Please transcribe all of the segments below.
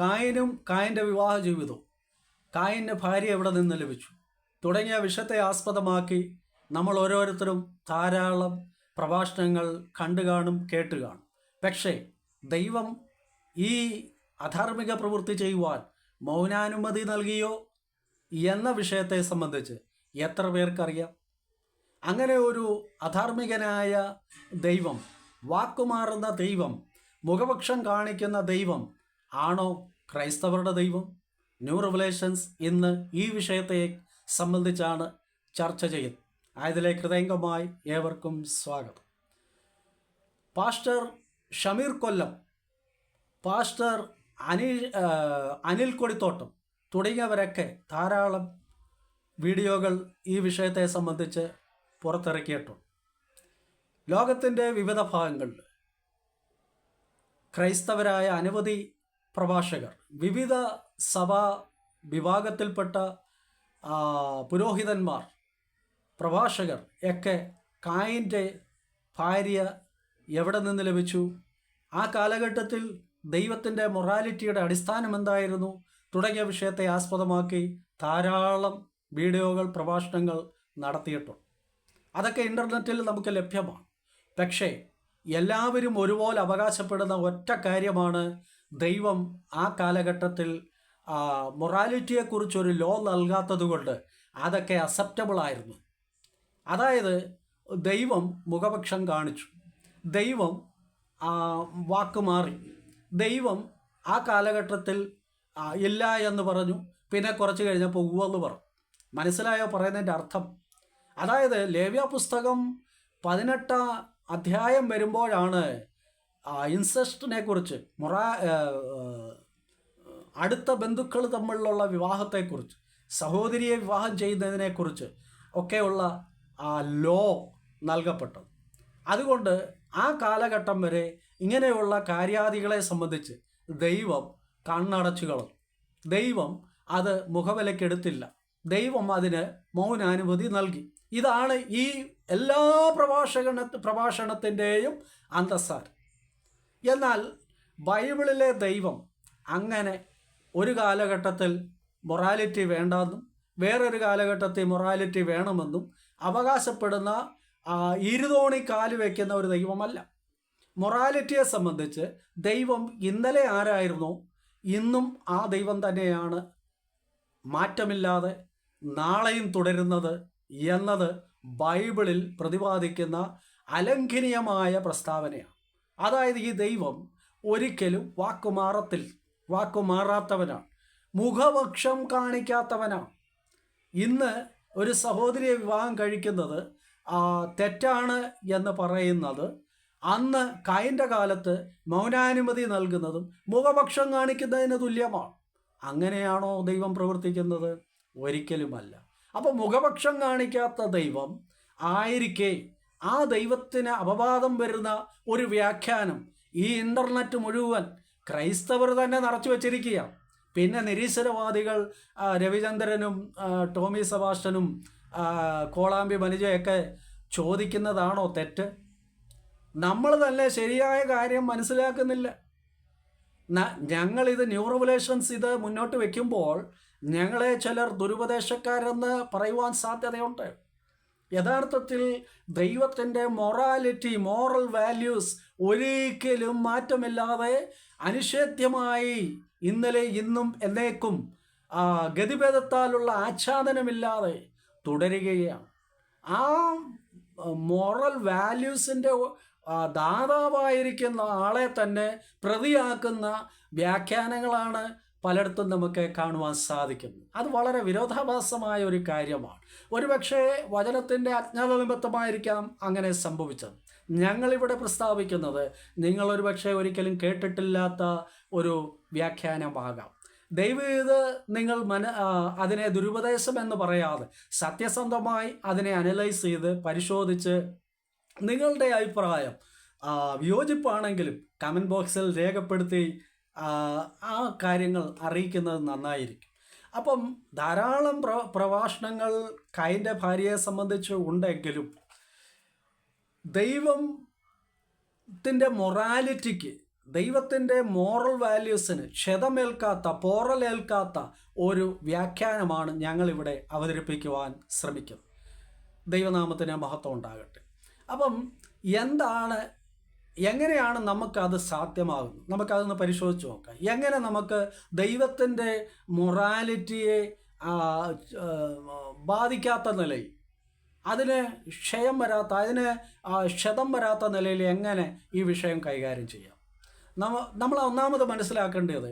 കായനും കായന്റെ വിവാഹ ജീവിതവും. കായന്റെ ഭാര്യ എവിടെ നിന്ന് ലഭിച്ചു? തുടങ്ങിയ വിഷയത്തെ ആസ്പദമാക്കി നമ്മൾ ഓരോരുത്തരും ധാരാളം പ്രഭാഷണങ്ങൾ കണ്ടു കാണും കേട്ട് കാണും. പക്ഷേ ദൈവം ഈ അധാർമിക പ്രവൃത്തി ചെയ്യുവാൻ മൗനാനുമതി നൽകിയോ എന്ന വിഷയത്തെ സംബന്ധിച്ച് എത്ര പേർക്കറിയാം? അങ്ങനെ ഒരു അധാർമികനായ ദൈവം വാക്കുമാറുന്ന ദൈവം മുഖപക്ഷം കാണിക്കുന്ന ദൈവം ആണോ ക്രൈസ്തവരുടെ ദൈവം? ന്യൂ റിവലേഷൻസ് ഇന്ന് ഈ വിഷയത്തെ സംബന്ധിച്ചാണ് ചർച്ച ചെയ്യുന്നത് ആയതിലേക്ക് ഹൃദയംഗമായി ഏവർക്കും സ്വാഗതം. പാസ്റ്റർ ഷമീർ കൊല്ലം പാസ്റ്റർ അനിൽ അനിൽ കൊടിത്തോട്ടം തുടങ്ങിയവരൊക്കെ ധാരാളം വീഡിയോകൾ ഈ വിഷയത്തെ സംബന്ധിച്ച് പുറത്തിറക്കിയിട്ടുണ്ട്. ലോകത്തിന്റെ വിവിധ ഭാഗങ്ങളിൽ ക്രൈസ്തവരായ അനവധി പ്രഭാഷകർ. വിവിധ സഭാ വിഭാഗത്തിൽപ്പെട്ട പുരോഹിതന്മാർ പ്രഭാഷകർ ഒക്കെ കായിന്റെ ഭാര്യ എവിടെ നിന്ന് ലഭിച്ചു? ആ കാലഘട്ടത്തിൽ ദൈവത്തിന്റെ മൊറാലിറ്റിയുടെ അടിസ്ഥാനം എന്തായിരുന്നു? തുടങ്ങിയ വിഷയത്തെ ആസ്പദമാക്കി ധാരാളം വീഡിയോകൾ പ്രഭാഷണങ്ങൾ നടത്തിയിട്ടുണ്ട്. അതൊക്കെ ഇന്റർനെറ്റിൽ നമുക്ക് ലഭ്യമാണ്. പക്ഷേ എല്ലാവരും ഒരുപോലെ അവകാശപ്പെടുന്ന ഒറ്റ കാര്യമാണ് ദൈവം ആ കാലഘട്ടത്തിൽ മൊറാലിറ്റിയെക്കുറിച്ചൊരു ലോ നൽകാത്തതുകൊണ്ട് അതൊക്കെ അക്സെപ്റ്റബിൾ ആയിരുന്നു. അതായത് ദൈവം മുഖപക്ഷം കാണിച്ചു. ദൈവം വാക്ക് മാറി. ദൈവം ആ കാലഘട്ടത്തിൽ ഇല്ല എന്ന് പറഞ്ഞു. പിന്നെ കുറച്ച് കഴിഞ്ഞപ്പോൾ ഉവെന്ന് പറഞ്ഞു. മനസ്സിലായോ പറയുന്നതിന്റെ അർത്ഥം? അതായത് ലേവ്യ പുസ്തകം പതിനെട്ട് അധ്യായം വരുമ്പോഴാണ് ഇൻസെസ്റ്റിനെ കുറിച്ച് മൊറാ അടുത്ത ബന്ധുക്കൾ തമ്മിലുള്ള വിവാഹത്തെക്കുറിച്ച് സഹോദരിയെ വിവാഹം ചെയ്യുന്നതിനെക്കുറിച്ച് ഒക്കെയുള്ള ലോ നൽകപ്പെട്ടത്. അതുകൊണ്ട് ആ കാലഘട്ടം വരെ ഇങ്ങനെയുള്ള കാര്യാദികളെ സംബന്ധിച്ച് ദൈവം കണ്ണടച്ചു കളഞ്ഞു ദൈവം അത് മുഖവിലക്കെടുത്തില്ല ദൈവം അതിന് മൗനാനുമതി നൽകി. ഇതാണ് ഈ എല്ലാ പ്രഭാഷകണ പ്രഭാഷണത്തിന്റെയും അന്തസ്സാരം. എന്നാൽ ബൈബിളിലെ ദൈവം അങ്ങനെ ഒരു കാലഘട്ടത്തിൽ മൊറാലിറ്റി വേണ്ടെന്നും വേറൊരു കാലഘട്ടത്തിൽ മൊറാലിറ്റി വേണമെന്നും അവകാശപ്പെടുന്ന ഇരുതോണി കാൽ വയ്ക്കുന്ന ഒരു ദൈവമല്ല. മൊറാലിറ്റിയെ സംബന്ധിച്ച് ദൈവം ഇന്നലെ ആരായിരുന്നോ? ഇന്നും ആ ദൈവം തന്നെയാണ്. മാറ്റമില്ലാതെ നാളെയും തുടരുന്നത് എന്നത് ബൈബിളിൽ പ്രതിപാദിക്കുന്ന അലംഘനീയമായ പ്രസ്താവനയാണ്. അതായത് ഈ ദൈവം ഒരിക്കലും വാക്കുമാറത്തിൽ വാക്കുമാറാത്തവനാണ്. മുഖപക്ഷം കാണിക്കാത്തവനാണ്. ഇന്ന് ഒരു സഹോദരിയെ വിവാഹം കഴിക്കുന്നത് തെറ്റാണ് എന്ന് പറയുന്നത്. അന്ന് കൈന്റെ കാലത്ത് മൗനാനുമതി നൽകുന്നതും മുഖപക്ഷം കാണിക്കുന്നതിന് തുല്യമാണ്. അങ്ങനെയാണോ ദൈവം പ്രവർത്തിക്കുന്നത്? ഒരിക്കലുമല്ല. അപ്പോൾ മുഖപക്ഷം കാണിക്കാത്ത ദൈവം ആയിരിക്കെ ആ ദൈവത്തിന് അപവാദം വരുന്ന ഒരു വ്യാഖ്യാനം ഈ ഇന്റർനെറ്റ് മുഴുവൻ ക്രൈസ്തവർ തന്നെ നിറച്ചു വച്ചിരിക്കുകയാണ് പിന്നെ നിരീശ്വരവാദികൾ രവിചന്ദ്രനും ടോമി സെബാസ്റ്റനും കോളാമ്പി മനുജയൊക്കെ ചോദിക്കുന്നതാണോ തെറ്റ്? നമ്മൾ തന്നെ ശരിയായ കാര്യം മനസ്സിലാക്കുന്നില്ല. ഞങ്ങളിത് ന്യൂ റെവലേഷൻസ് ഇത് മുന്നോട്ട് വയ്ക്കുമ്പോൾ ഞങ്ങളെ ചിലർ ദുരുപദേശക്കാരെന്ന് പറയുവാൻ സാധ്യതയുണ്ട്. യഥാർത്ഥത്തിൽ ദൈവത്തിന്റെ മൊറാലിറ്റി മോറൽ വാല്യൂസ് ഒരിക്കലും മാറ്റമില്ലാതെ അനിഷേധ്യമായി ഇന്നലെ ഇന്നും എന്നേക്കും ഗതിഭേദത്താലുള്ള ആച്ഛാദനമില്ലാതെ തുടരുകയാണ്. ആ മോറൽ വാല്യൂസിന്റെ ദാതാവായിരിക്കുന്ന ആളെ തന്നെ പ്രതിയാക്കുന്ന വ്യാഖ്യാനങ്ങളാണ് പലയിടത്തും നമുക്ക് കാണുവാൻ സാധിക്കുന്നു. അത് വളരെ വിരോധാഭാസമായ ഒരു കാര്യമാണ്. ഒരുപക്ഷെ വചനത്തിന്റെ അജ്ഞാത നിമിത്തമായിരിക്കാം അങ്ങനെ സംഭവിച്ചത്. ഞങ്ങളിവിടെ പ്രസ്താവിക്കുന്നത് നിങ്ങളൊരു പക്ഷേ ഒരിക്കലും കേട്ടിട്ടില്ലാത്ത ഒരു വ്യാഖ്യാനമാകാം. ദൈവം ഇത് നിങ്ങൾ മന അതിനെ ദുരുപദേശം എന്ന് പറയാതെ സത്യസന്ധമായി അതിനെ അനലൈസ് ചെയ്ത് പരിശോധിച്ച് നിങ്ങളുടെ അഭിപ്രായം വിയോജിപ്പാണെങ്കിലും കമന്റ് ബോക്സിൽ രേഖപ്പെടുത്തി ആ, കാര്യങ്ങൾ അറിയിക്കുന്നത് നന്നായിരിക്കും. അപ്പം ധാരാളം പ്ര പ്രഭാഷണങ്ങൾ കൈന്റെ ഭാര്യയെ സംബന്ധിച്ച് ഉണ്ടെങ്കിലും ദൈവത്തിന്റെ മൊറാലിറ്റിക്ക് ദൈവത്തിന്റെ മോറൽ വാല്യൂസിന് ക്ഷതമേൽക്കാത്ത പോറലേൽക്കാത്ത ഒരു വ്യാഖ്യാനമാണ് ഞങ്ങളിവിടെ അവതരിപ്പിക്കുവാൻ ശ്രമിക്കുന്നത്. ദൈവനാമത്തിന് മഹത്വം ഉണ്ടാകട്ടെ. അപ്പം എന്താണ് എങ്ങനെയാണ് നമുക്കത് സാധ്യമാകുന്നത്? നമുക്കതൊന്ന് പരിശോധിച്ച് നോക്കാം. എങ്ങനെ നമുക്ക് ദൈവത്തിന്റെ മൊറാലിറ്റിയെ ബാധിക്കാത്ത നിലയിൽ അതിന് ക്ഷയം വരാത്ത അതിന് ക്ഷതം വരാത്ത നിലയിൽ എങ്ങനെ ഈ വിഷയം കൈകാര്യം ചെയ്യാം? നമ്മ നമ്മൾ ഒന്നാമത് മനസ്സിലാക്കേണ്ടത്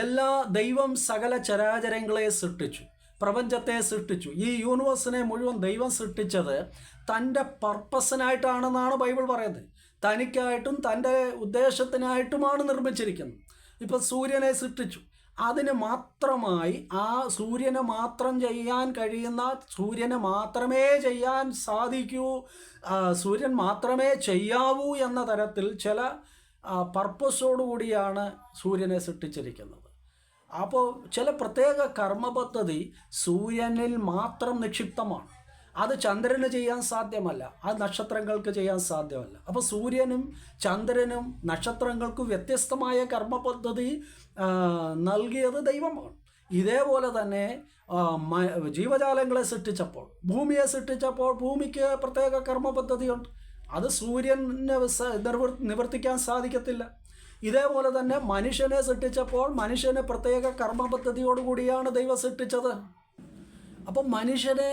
എല്ലാ ദൈവം സകല ചരാചരങ്ങളെ സൃഷ്ടിച്ചു പ്രപഞ്ചത്തെ സൃഷ്ടിച്ചു. ഈ യൂണിവേഴ്സിനെ മുഴുവൻ ദൈവം സൃഷ്ടിച്ചത് തന്റെ പർപ്പസിനായിട്ടാണെന്നാണ് ബൈബിൾ പറയുന്നത്. തനിക്കായിട്ടും തന്റെ ഉദ്ദേശത്തിനായിട്ടുമാണ് നിർമ്മിച്ചിരിക്കുന്നത്. ഇപ്പം സൂര്യനെ സൃഷ്ടിച്ചു. അതിന് മാത്രമായി ആ സൂര്യനെ മാത്രം ചെയ്യാൻ കഴിയുന്ന സൂര്യനെ മാത്രമേ ചെയ്യാൻ സാധിക്കൂ സൂര്യൻ മാത്രമേ ചെയ്യാവൂ എന്ന തരത്തിൽ ചില പർപ്പസോടുകൂടിയാണ് സൂര്യനെ സൃഷ്ടിച്ചിരിക്കുന്നത്. അപ്പോൾ ചില പ്രത്യേക കർമ്മ പദ്ധതി സൂര്യനിൽ മാത്രം നിക്ഷിപ്തമാണ്. അത് ചന്ദ്രന് ചെയ്യാൻ സാധ്യമല്ല അത് നക്ഷത്രങ്ങൾക്ക് ചെയ്യാൻ സാധ്യമല്ല. അപ്പോൾ സൂര്യനും ചന്ദ്രനും നക്ഷത്രങ്ങൾക്കും വ്യത്യസ്തമായ കർമ്മ പദ്ധതി നൽകിയത് ദൈവമാണ്. ഇതേപോലെ തന്നെ ജീവജാലങ്ങളെ സൃഷ്ടിച്ചപ്പോൾ ഭൂമിയെ സൃഷ്ടിച്ചപ്പോൾ ഭൂമിക്ക് പ്രത്യേക കർമ്മ പദ്ധതിയുണ്ട് അത് സൂര്യനെ നിവർത്തിക്കാൻ സാധിക്കത്തില്ല. ഇതേപോലെ തന്നെ മനുഷ്യനെ സൃഷ്ടിച്ചപ്പോൾ മനുഷ്യനെ പ്രത്യേക കർമ്മ പദ്ധതിയോടുകൂടിയാണ് ദൈവം സൃഷ്ടിച്ചത്. അപ്പം മനുഷ്യനെ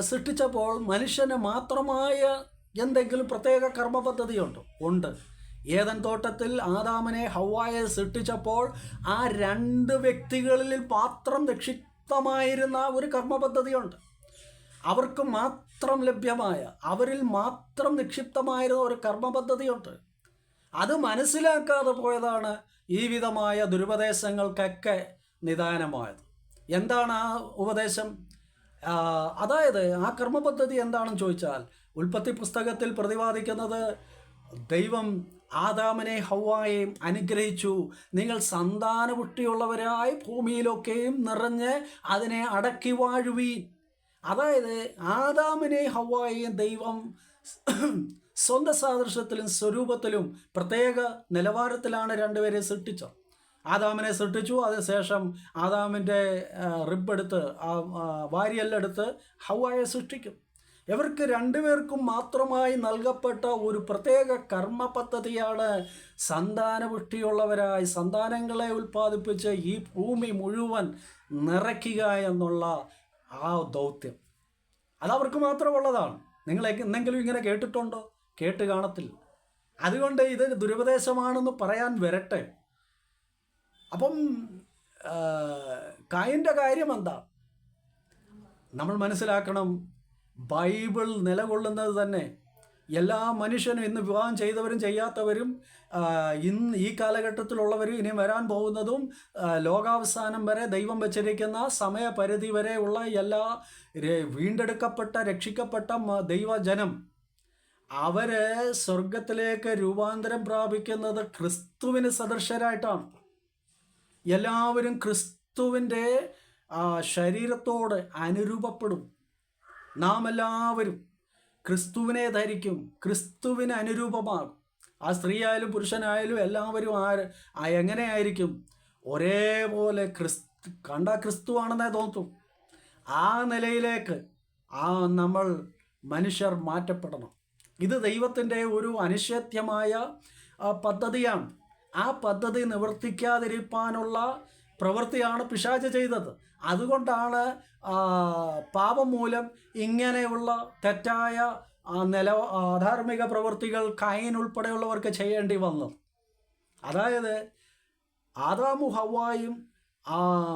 സൃഷ്ടിച്ചപ്പോൾ മനുഷ്യന് മാത്രമായ എന്തെങ്കിലും പ്രത്യേക കർമ്മ പദ്ധതിയുണ്ടോ ഉണ്ട്. ഏതൻ തോട്ടത്തിൽ ആദാമനെ ഹവായെ സൃഷ്ടിച്ചപ്പോൾ ആ രണ്ട് വ്യക്തികളിൽ മാത്രം നിക്ഷിപ്തമായിരുന്ന ഒരു കർമ്മ പദ്ധതിയുണ്ട് അവർക്ക് മാത്രം ലഭ്യമായ അവരിൽ മാത്രം നിക്ഷിപ്തമായിരുന്ന ഒരു കർമ്മ പദ്ധതിയുണ്ട് അത് മനസ്സിലാക്കാതെ പോയതാണ് ഈ വിധമായ ദുരുപദേശങ്ങൾക്കൊക്കെ നിദാനമായത്. എന്താണ് ആ ഉപദേശം? അതായത് ആ കർമ്മപദ്ധതി എന്താണെന്ന് ചോദിച്ചാൽ ഉൽപ്പത്തി പുസ്തകത്തിൽ പ്രതിപാദിക്കുന്നത് ദൈവം ആദാമനെ ഹൗവായെയും അനുഗ്രഹിച്ചു. നിങ്ങൾ സന്താനപുഷ്ടിയുള്ളവരായി ഭൂമിയിലൊക്കെയും നിറഞ്ഞ് അതിനെ അടക്കി വാഴുവീൻ. അതായത് ആദാമിനെ ഹൗവായെയും ദൈവം സ്വന്തം സാദൃശ്യത്തിലും സ്വരൂപത്തിലും പ്രത്യേക നിലവാരത്തിലാണ് രണ്ടുപേരെ സൃഷ്ടിച്ചത്. ആദാമിനെ സൃഷ്ടിച്ചു. അതിനുശേഷം ആദാമിന്റെ റിബെടുത്ത് ആ വാരിയെല്ലെടുത്ത് ഹവായെ സൃഷ്ടിക്കും. ഇവർക്ക് രണ്ടുപേർക്കും മാത്രമായി നൽകപ്പെട്ട ഒരു പ്രത്യേക കർമ്മ പദ്ധതിയാണ് സന്താനപുഷ്ടിയുള്ളവരായി സന്താനങ്ങളെ ഉൽപ്പാദിപ്പിച്ച് ഈ ഭൂമി മുഴുവൻ നിറയ്ക്കുക എന്നുള്ള ആ ദൗത്യം. അതവർക്ക് മാത്രമുള്ളതാണ്. നിങ്ങൾ എന്തെങ്കിലും ഇങ്ങനെ കേട്ടിട്ടുണ്ടോ? കേട്ട് കാണത്തില്ല. അതുകൊണ്ട് ഇത് ദുരുപദേശമാണെന്ന് പറയാൻ വരട്ടെ. അപ്പം കായന്റെ കാര്യം എന്താ നമ്മൾ മനസ്സിലാക്കണം ബൈബിൾ നിലകൊള്ളുന്നത് തന്നെ. എല്ലാ മനുഷ്യനും ഇന്ന് വിവാഹം ചെയ്തവരും ചെയ്യാത്തവരും ഇന്ന് ഈ കാലഘട്ടത്തിലുള്ളവരും ഇനി വരാൻ പോകുന്നതും ലോകാവസാനം വരെ ദൈവം വച്ചിരിക്കുന്ന സമയപരിധി വരെയുള്ള എല്ലാ വീണ്ടെടുക്കപ്പെട്ട രക്ഷിക്കപ്പെട്ട ദൈവജനം അവരെ സ്വർഗത്തിലേക്ക് രൂപാന്തരം പ്രാപിക്കുന്നത് ക്രിസ്തുവിന് സദൃശരായിട്ടാണ്. എല്ലാവരും ക്രിസ്തുവിന്റെ ശരീരത്തോട് അനുരൂപപ്പെടും. നാം എല്ലാവരും ക്രിസ്തുവിനെ ധരിക്കും ക്രിസ്തുവിന് അനുരൂപമാകും ആ സ്ത്രീയായാലും പുരുഷനായാലും എല്ലാവരും ആര് എങ്ങനെ എങ്ങനെയായിരിക്കും? ഒരേപോലെ ക്രിസ്തു കണ്ട ക്രിസ്തുവാണെന്നേ തോന്നും. ആ നിലയിലേക്ക് ആ നമ്മൾ മനുഷ്യർ മാറ്റപ്പെടണം. ഇത് ദൈവത്തിന്റെ ഒരു അനിഷേധ്യമായ പദ്ധതിയാണ്. ആ പദ്ധതി നിവർത്തിക്കാതിരിക്കാനുള്ള പ്രവൃത്തിയാണ് പിശാച് ചെയ്തത്. അതുകൊണ്ടാണ് പാപം മൂലം ഇങ്ങനെയുള്ള തെറ്റായ നില ധാർമ്മിക പ്രവൃത്തികൾ കൈൻ ഉൾപ്പെടെയുള്ളവർക്ക് ചെയ്യേണ്ടി വന്നത്. അതായത് ആദാമു ഹവായും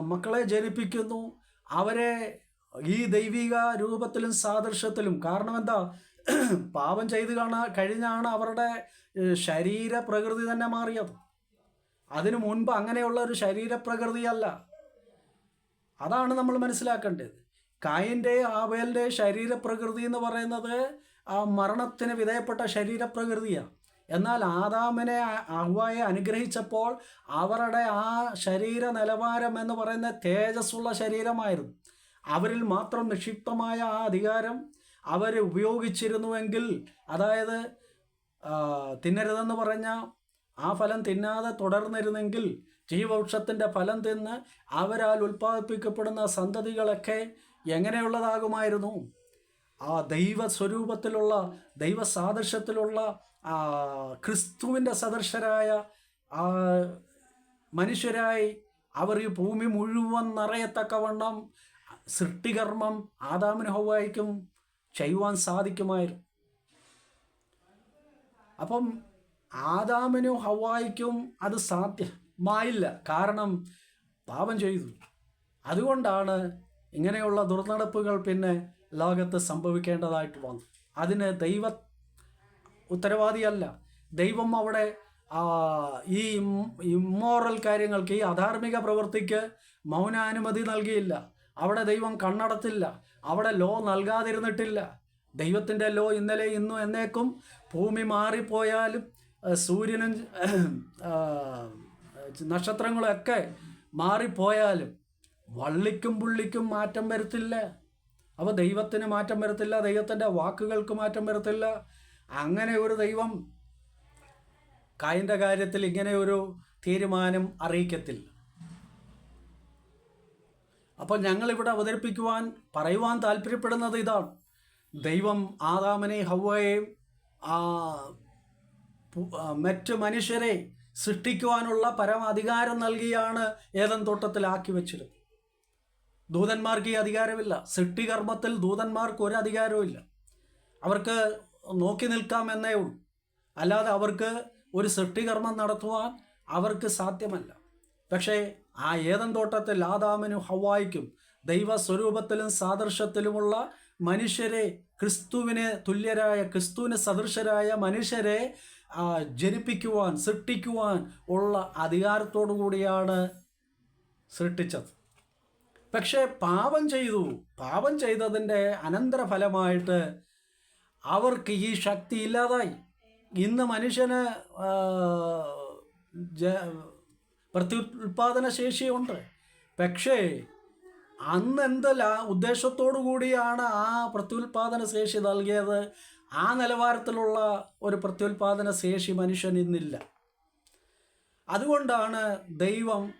മക്കളെ ജനിപ്പിക്കുന്നു. അവരെ ഈ ദൈവിക രൂപത്തിലും സാദൃശ്യത്തിലും കാരണം എന്താ? പാപം ചെയ്ത് കാണാ കഴിഞ്ഞാണ് അവരുടെ ശരീര പ്രകൃതി തന്നെ മാറിയത്. അതിനു മുൻപ് അങ്ങനെയുള്ള ഒരു ശരീരപ്രകൃതിയല്ല. അതാണ് നമ്മൾ മനസ്സിലാക്കേണ്ടത്. കായിന്റെ ആവേലിന്റെ ശരീരപ്രകൃതി എന്ന് പറയുന്നത് ആ മരണത്തിന് വിധേയപ്പെട്ട ശരീരപ്രകൃതിയാണ് എന്നാൽ ആദാമിനെ അവയെ അനുഗ്രഹിച്ചപ്പോൾ അവരുടെ ആ ശരീര നിലവാരം എന്ന് പറയുന്ന തേജസ്സുള്ള ശരീരമായിരുന്നു. അവരിൽ മാത്രം നിക്ഷിപ്തമായ ആ അധികാരം അവർ ഉപയോഗിച്ചിരുന്നുവെങ്കിൽ അതായത് തിന്നരുതെന്ന് പറഞ്ഞ ആ ഫലം തിന്നാതെ തുടർന്നിരുന്നെങ്കിൽ ജീവവൃക്ഷത്തിന്റെ ഫലം തിന്ന് അവരാൽ ഉൽപ്പാദിപ്പിക്കപ്പെടുന്ന സന്തതികളൊക്കെ എങ്ങനെയുള്ളതാകുമായിരുന്നു? ആ ദൈവ സ്വരൂപത്തിലുള്ള ദൈവ സാദൃശ്യത്തിലുള്ള ക്രിസ്തുവിന്റെ സദൃശരായ മനുഷ്യരായി അവർ ഈ ഭൂമി മുഴുവൻ നിറയത്തക്കവണ്ണം സൃഷ്ടികർമ്മം ആദാമിന് ഹൗവായിക്കും ചെയ്യുവാൻ സാധിക്കുമായിരുന്നു. അപ്പം ആദാമിനും ഹവായിക്കും അത് സാധ്യമായില്ല. കാരണം പാപം ചെയ്തു. അതുകൊണ്ടാണ് ഇങ്ങനെയുള്ള ദുർനടപ്പുകൾ പിന്നെ ലോകത്ത് സംഭവിക്കേണ്ടതായിട്ട് വന്നു അതിന് ദൈവ ഉത്തരവാദിയല്ല. ദൈവം അവിടെ ഈ ഇമ്മോറൽ കാര്യങ്ങൾക്ക് ഈ അധാർമിക പ്രവൃത്തിക്ക് മൗനാനുമതി നൽകിയില്ല. അവിടെ ദൈവം കണ്ണടത്തില്ല അവിടെ ലോ നൽകാതിരുന്നിട്ടില്ല. ദൈവത്തിന്റെ ലോ ഇന്നലെ ഇന്നും എന്നേക്കും ഭൂമി മാറിപ്പോയാലും സൂര്യനും നക്ഷത്രങ്ങളും നക്ഷത്രങ്ങളൊക്കെ മാറിപ്പോയാലും വള്ളിക്കും പുള്ളിക്കും മാറ്റം വരുത്തില്ല. അപ്പോൾ ദൈവത്തിന് മാറ്റം വരത്തില്ല ദൈവത്തിന്റെ വാക്കുകൾക്ക് മാറ്റം വരത്തില്ല. അങ്ങനെ ഒരു ദൈവം കായിന്റെ കാര്യത്തിൽ ഇങ്ങനെ ഒരു തീരുമാനം അറിയിക്കത്തില്ല. അപ്പോൾ ഞങ്ങളിവിടെ അവതരിപ്പിക്കുവാൻ പറയുവാൻ താല്പര്യപ്പെടുന്നത് ഇതാണ്. ദൈവം ആദാമനെ ആ, മറ്റ് മനുഷ്യരെ സൃഷ്ടിക്കുവാനുള്ള പരമാധികാരം നൽകിയാണ് ഏതൻ തോട്ടത്തിലാക്കി വെച്ചിരുന്നത്. ദൂതന്മാർക്ക് ഈ അധികാരമില്ല. സൃഷ്ടികർമ്മത്തിൽ ദൂതന്മാർക്ക് ഒരു അധികാരവും ഇല്ല. അവർക്ക് നോക്കി നിൽക്കാമെന്നേ ഉള്ളൂ. അല്ലാതെ അവർക്ക് ഒരു സൃഷ്ടികർമ്മം നടത്തുവാൻ അവർക്ക് സാധ്യമല്ല. പക്ഷേ ആ ഏതൻ തോട്ടത്തിൽ ആദാമിനും ഹവായിക്കും ദൈവ സ്വരൂപത്തിലും സാദൃശ്യത്തിലുമുള്ള മനുഷ്യരെ ക്രിസ്തുവിന് തുല്യരായ ക്രിസ്തുവിന് സദൃശരായ മനുഷ്യരെ ജനിപ്പിക്കുവാൻ സൃഷ്ടിക്കുവാൻ ഉള്ള അധികാരത്തോടു കൂടിയാണ് സൃഷ്ടിച്ചത്. പക്ഷേ പാപം ചെയ്തു. പാപം ചെയ്തതിന്റെ അനന്തരഫലമായിട്ട് അവർക്ക് ഈ ശക്തി ഇല്ലാതായി. ഇന്ന് മനുഷ്യന് ജ ശേഷിയുണ്ട്. പക്ഷേ അന്ന് എന്തല്ല ഉദ്ദേശത്തോടു കൂടിയാണ് ആ പ്രത്യുൽപാദന ശേഷി നൽകിയത്? ആ നിലവാരത്തിലുള്ള ഒരു പ്രത്യുൽപാദന ശേഷി മനുഷ്യൻ ഇന്നില്ല. അതുകൊണ്ടാണ് ദൈവം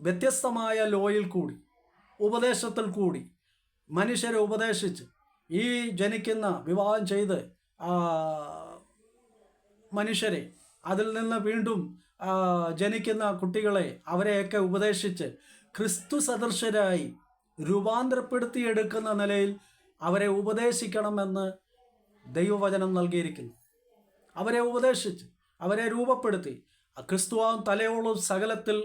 വ്യത്യസ്തമായ ലോയിൽ കൂടി ഉപദേശത്തിൽ കൂടി മനുഷ്യരെ ഉപദേശിച്ച് ഈ ജനിക്കുന്ന വിവാഹം ചെയ്ത് മനുഷ്യരെ അതിൽ നിന്ന് വീണ്ടും ജനിക്കുന്ന കുട്ടികളെ അവരെയൊക്കെ ഉപദേശിച്ച് ക്രിസ്തു സദൃശരായി രൂപാന്തരപ്പെടുത്തിയെടുക്കുന്ന നിലയിൽ അവരെ ഉപദേശിക്കണമെന്ന് ദൈവവചനം നൽകിയിരിക്കുന്നു. അവരെ ഉപദേശിച്ച് അവരെ രൂപപ്പെടുത്തി ക്രിസ്തുവാൻ ക്രിസ്തുവാം തലയോളം സകലത്തിൽ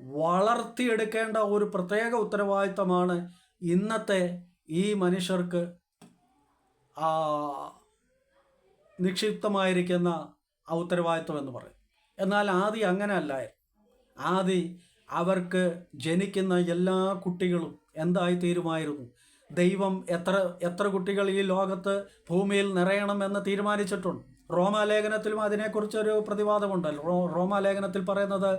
വളർത്തിയെടുക്കേണ്ട ഒരു പ്രത്യേക ഉത്തരവാദിത്തമാണ് ഇന്നത്തെ ഈ മനുഷ്യർക്ക് നിക്ഷിപ്തമായിരിക്കുന്ന ആ ഉത്തരവാദിത്വം എന്ന് പറയും എന്നാൽ ആദി അങ്ങനെ അല്ലായിരുന്നു ആദി അവർക്ക് ജനിക്കുന്ന എല്ലാ കുട്ടികളും എന്തായി തീരുമായിരുന്നു? ദൈവം എത്ര എത്ര കുട്ടികൾ ഈ ലോകത്ത് ഭൂമിയിൽ നിറയണമെന്ന് തീരുമാനിച്ചിട്ടുണ്ട്? റോമാലേഖനത്തിലും അതിനെക്കുറിച്ചൊരു പ്രതിവാദമുണ്ടല്ലോ. റോ റോമാലേഖനത്തിൽ പറയുന്നത്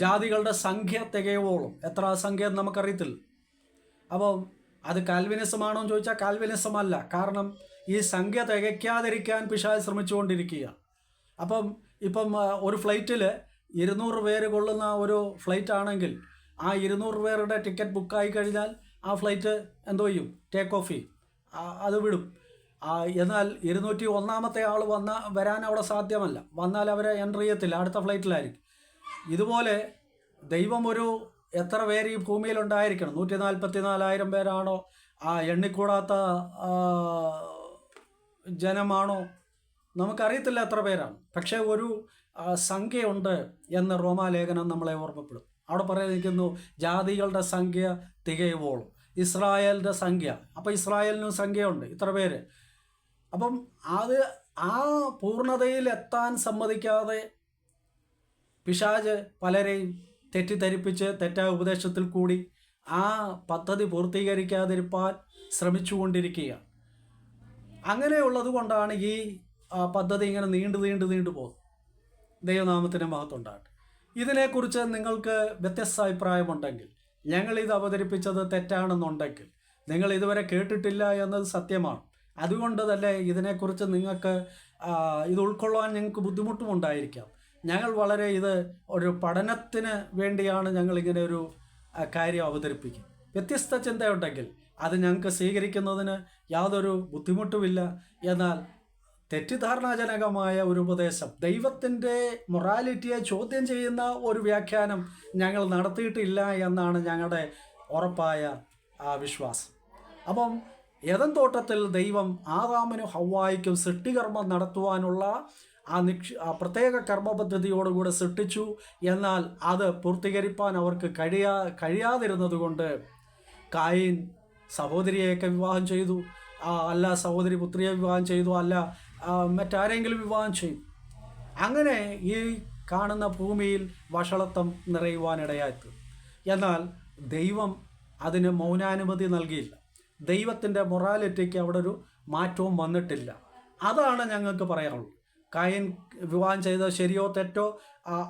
ജാതികളുടെ സംഖ്യ തികയോളം എത്ര സംഖ്യ നമുക്കറിയത്തില്ല. അപ്പോൾ അത് കാൽവിനിസമാണോ എന്ന് ചോദിച്ചാൽ കാൽവിനിസം അല്ല കാരണം ഈ സംഖ്യ തികയ്ക്കാതിരിക്കാൻ പിശാജ് ശ്രമിച്ചുകൊണ്ടിരിക്കുകയാണ് അപ്പം ഇപ്പം ഒരു ഫ്ലൈറ്റിൽ ഇരുന്നൂറ് പേര് കൊള്ളുന്ന ഒരു ഫ്ലൈറ്റ് ആണെങ്കിൽ ആ ഇരുന്നൂറ് പേരുടെ ടിക്കറ്റ് ബുക്കായി കഴിഞ്ഞാൽ ആ ഫ്ലൈറ്റ് എന്തോ ചെയ്യും? ടേക്ക് ഓഫ് ചെയ്യും. അത് വിടും. എന്നാൽ ഇരുന്നൂറ്റി ഒന്നാമത്തെ ആൾ വന്ന വരാൻ അവിടെ സാധ്യമല്ല. വന്നാൽ അവരെ എൻട്രി ചെയ്യത്തില്ല. അടുത്ത ഫ്ലൈറ്റിലായിരിക്കും. ഇതുപോലെ ദൈവം ഒരു എത്ര പേര് ഈ ഭൂമിയിലുണ്ടായിരിക്കണം നൂറ്റി നാൽപ്പത്തി നാലായിരം പേരാണോ ആ എണ്ണിക്കൂടാത്ത ജനമാണോ? നമുക്കറിയത്തില്ല എത്ര പേരാണ്. പക്ഷേ ഒരു സംഖ്യയുണ്ട് എന്ന് റോമാലേഖനം നമ്മളെ ഓർമ്മപ്പെടും അവിടെ പറയുന്നു ജാതികളുടെ സംഖ്യ തികയുവോളും. ഇസ്രായേലിന്റെ സംഖ്യ. അപ്പോൾ ഇസ്രായേലിനും സംഖ്യയുണ്ട് ഇത്ര പേര്. അപ്പം അത് ആ പൂർണതയിൽ എത്താൻ സമ്മതിക്കാതെ പിശാജ് പലരെയും തെറ്റിദ്ധരിപ്പിച്ച് തെറ്റായ ഉപദേശത്തിൽ കൂടി ആ പദ്ധതി പൂർത്തീകരിക്കാതിരിക്കാൻ ശ്രമിച്ചുകൊണ്ടിരിക്കുകയാണ്. അങ്ങനെയുള്ളത് കൊണ്ടാണ് ഈ പദ്ധതി ഇങ്ങനെ നീണ്ടു നീണ്ടു നീണ്ടു പോകുന്നത്. ദൈവനാമത്തിന്റെ മഹത്വമുണ്ടാകട്ടെ. ഇതിനെക്കുറിച്ച് നിങ്ങൾക്ക് വ്യത്യസ്ത അഭിപ്രായമുണ്ടെങ്കിൽ ഞങ്ങൾ ഇത് അവതരിപ്പിച്ചത് തെറ്റാണെന്നുണ്ടെങ്കിൽ നിങ്ങൾ ഇതുവരെ കേട്ടിട്ടില്ല എന്നത് സത്യമാണ്. അതുകൊണ്ട് തന്നെ ഇതിനെക്കുറിച്ച് നിങ്ങൾക്ക് ഇത് ഉൾക്കൊള്ളാൻ ഞങ്ങൾക്ക് ബുദ്ധിമുട്ടും ഉണ്ടായിരിക്കാം ഞങ്ങൾ വളരെ ഇത് ഒരു പഠനത്തിന് വേണ്ടിയാണ് ഞങ്ങൾ ഇങ്ങനെ ഒരു കാര്യം അവതരിപ്പിക്കുന്നത്. വ്യത്യസ്ത ചിന്തയുണ്ടെങ്കിൽ അത് ഞങ്ങൾക്ക് സ്വീകരിക്കുന്നതിന് യാതൊരു ബുദ്ധിമുട്ടുമില്ല. എന്നാൽ തെറ്റിദ്ധാരണാജനകമായ ഒരു ഉപദേശം ദൈവത്തിന്റെ മൊറാലിറ്റിയെ ചോദ്യം ചെയ്യുന്ന ഒരു വ്യാഖ്യാനം ഞങ്ങൾ നടത്തിയിട്ടില്ല എന്നാണ് ഞങ്ങളുടെ ഉറപ്പായ വിശ്വാസം. അപ്പം ഏതൻ തോട്ടത്തിൽ ദൈവം ആദാമിനും ഹവായിക്കും സൃഷ്ടികർമ്മം നടത്തുവാനുള്ള ആ നിക്ഷ പ്രത്യേക കർമ്മ പദ്ധതിയോടുകൂടെ സൃഷ്ടിച്ചു. എന്നാൽ അത് പൂർത്തീകരിപ്പാൻ അവർക്ക് കഴിയാ കഴിയാതിരുന്നതുകൊണ്ട് കായിൻ സഹോദരിയെയൊക്കെ വിവാഹം ചെയ്തു. അല്ല സഹോദരി പുത്രിയെ വിവാഹം ചെയ്തു അല്ല മറ്റാരെങ്കിലും വിവാഹം ചെയ്തു അങ്ങനെ ഈ കാണുന്ന ഭൂമിയിൽ വഷളത്വം നിറയുവാനിടയായിത്തീർന്നു എന്നാൽ ദൈവം അതിന് മൗനാനുമതി നൽകിയില്ല. ദൈവത്തിന്റെ മൊറാലിറ്റിക്ക് അവിടെ ഒരു മാറ്റവും വന്നിട്ടില്ല. അതാണ് ഞങ്ങൾക്ക് പറയാനുള്ളത്. കായൻ വിവാഹം ചെയ്തത് ശരിയോ തെറ്റോ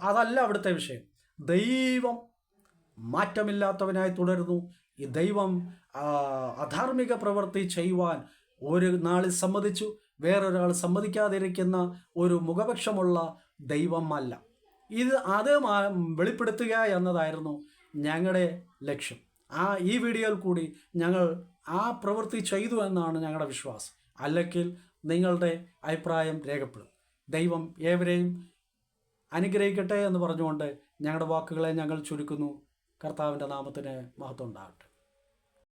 അതല്ല അവിടുത്തെ വിഷയം. ദൈവം മാറ്റമില്ലാത്തവനായി തുടരുന്നു. ഈ ദൈവം അധാർമിക പ്രവൃത്തി ചെയ്യുവാൻ ഒരു നാളിൽ സമ്മതിച്ചു വേറൊരാൾ സമ്മതിക്കാതിരിക്കുന്ന ഒരു മുഖപക്ഷമുള്ള ദൈവമല്ല. ഇത് അത് വെളിപ്പെടുത്തുക എന്നതായിരുന്നു ഞങ്ങളുടെ ലക്ഷ്യം. ആ ഈ വീഡിയോയിൽ കൂടി ഞങ്ങൾ ആ പ്രവൃത്തി ചെയ്തു എന്നാണ് ഞങ്ങളുടെ വിശ്വാസം. അല്ലെങ്കിൽ നിങ്ങളുടെ അഭിപ്രായം രേഖപ്പെടും. ദൈവം ഏവരെയും അനുഗ്രഹിക്കട്ടെ എന്ന് പറഞ്ഞുകൊണ്ട് ഞങ്ങളുടെ വാക്കുകളെ ഞങ്ങൾ ചുരുക്കുന്നു. കർത്താവിന്റെ നാമത്തിന് മഹത്വം ഉണ്ടാകട്ടെ.